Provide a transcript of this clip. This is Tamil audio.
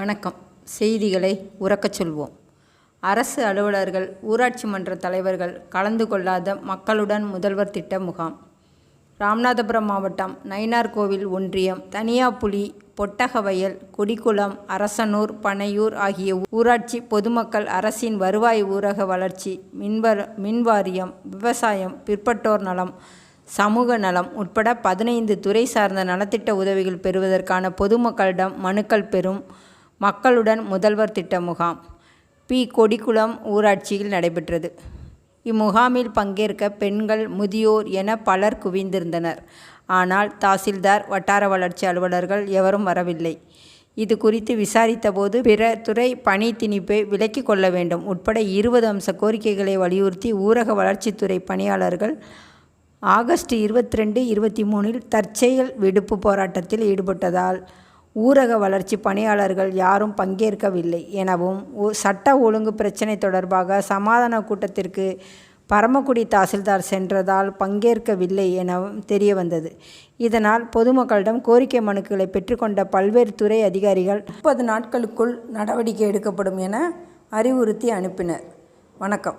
வணக்கம். செய்திகளை உறக்கச் சொல்வோம். அரசு அலுவலர்கள் ஊராட்சி மன்ற தலைவர்கள் கலந்து கொள்ளாத மக்களுடன் முதல்வர் திட்ட முகாம். ராமநாதபுரம் மாவட்டம் நயினார்கோவில் ஒன்றியம் தனியாப்புலி பொட்டகவயல் கொடிக்குளம் அரசனூர் பனையூர் ஆகிய ஊராட்சி பொதுமக்கள் அரசின் வருவாய் ஊரக வளர்ச்சி மின்வர மின்வாரியம் விவசாயம் பிற்பட்டோர் நலம் சமூக நலம் உட்பட பதினைந்து துறை சார்ந்த நலத்திட்ட உதவிகள் பெறுவதற்கான பொதுமக்களிடம் மனுக்கள் பெறும் மக்களுடன் முதல்வர் திட்ட முகாம். பி. கொடிக்குளம் ஊராட்சியில் நடைபெற்றது. இம்முகாமில் பங்கேற்க பெண்கள் முதியோர் என பலர் குவிந்திருந்தனர். ஆனால் தாசில்தார் வட்டார வளர்ச்சி அலுவலர்கள் எவரும் வரவில்லை. இது குறித்து விசாரித்தபோது பிற துறை பணி திணிப்பை விலக்கிக் கொள்ள வேண்டும் உட்பட இருபது அம்ச கோரிக்கைகளை வலியுறுத்தி ஊரக வளர்ச்சித்துறை பணியாளர்கள் ஆகஸ்ட் இருபத்தி ரெண்டு இருபத்தி மூணில் தற்செயல் விடுப்பு போராட்டத்தில் ஈடுபட்டதால் ஊரக வளர்ச்சி பணியாளர்கள் யாரும் பங்கேற்கவில்லை எனவும் ஒ- சட்ட ஒழுங்கு பிரச்சினை தொடர்பாக சமாதான கூட்டத்திற்கு பரமக்குடி தாசில்தார் சென்றதால் பங்கேற்கவில்லை எனவும் தெரிய வந்தது இதனால் பொதுமக்களிடம் கோரிக்கை மனுக்களை பெற்றுக்கொண்ட பல்வேறு துறை அதிகாரிகள் முப்பது நாட்களுக்குள் நடவடிக்கை எடுக்கப்படும் என அறிவுறுத்தி அனுப்பினர். வணக்கம்.